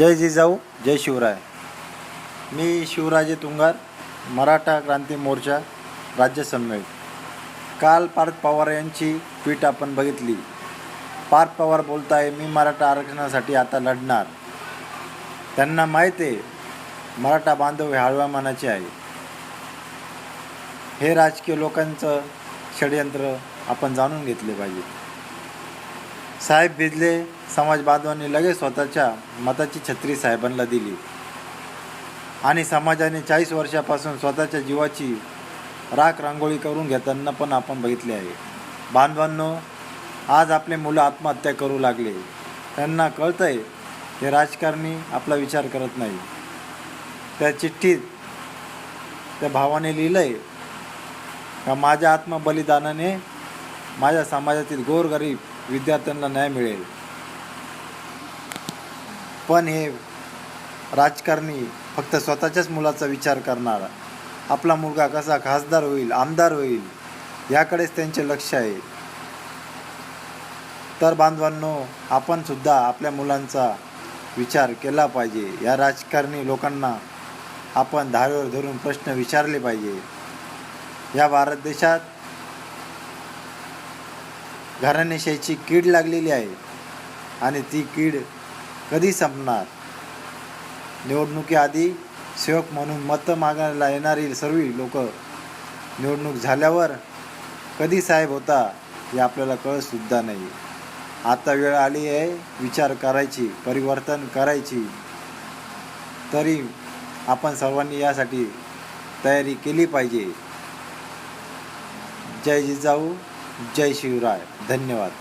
जय जिजाऊ जय शिवराय. मी शिवराजे तुंगार मराठा क्रांती मोर्चा राज्य समन्वयक काल पार्थ पवार यांची ट्विट आपण बघितली. पार्थ पवार बोलत आहे मी मराठा आरक्षणासाठी आता लढणार. त्यांना माहीत आहे मराठा बांधव हे हळव्या मानाचे आहे. हे राजकीय लोकांचं षडयंत्र आपण जाणून घेतले पाहिजे. साहेब भिजले समाज बांधवांनी लगेच स्वतःच्या मताची छत्री साहेबांना दिली. आणि समाजाने चाळीस वर्षापासून स्वतःच्या जीवाची राख रांगोळी करून घेताना पण आपण बघितले आहे. बांधवांनो आज आपले मुलं आत्महत्या करू लागले. त्यांना कळतं आहे हे राजकारणी आपला विचार करत नाही. त्या चिठ्ठीत त्या भावाने लिहिलं आहे का माझ्या आत्मबलिदानाने माझ्या समाजातील गोरगरीब विद्यार्थ्यांना न्याय मिळेल. पण हे राजकारणी फक्त स्वतःच्याच मुलाचा विचार करणार. आपला मुलगा कसा खासदार होईल आमदार होईल याकडेच त्यांचे लक्ष आहे. तर बांधवांनो आपण सुद्धा आपल्या मुलांचा विचार केला पाहिजे. या राजकारणी लोकांना आपण धारेवर धरून प्रश्न विचारले पाहिजे. या भारत देशात घराणेशाहीची कीड लागलेली आहे आणि ती कीड कधी संपणार? निवडणुकीआधी सेवक म्हणून मतं मागायला येणारी सर्व लोक निवडणूक झाल्यावर कधी साहेब होता हे आपल्याला कळतसुद्धा नाही. आता वेळ आली आहे विचार करायची परिवर्तन करायची. तरी आपण सर्वांनी यासाठी तयारी केली पाहिजे. जय जिजाऊ. जय शिवराय. धन्यवाद.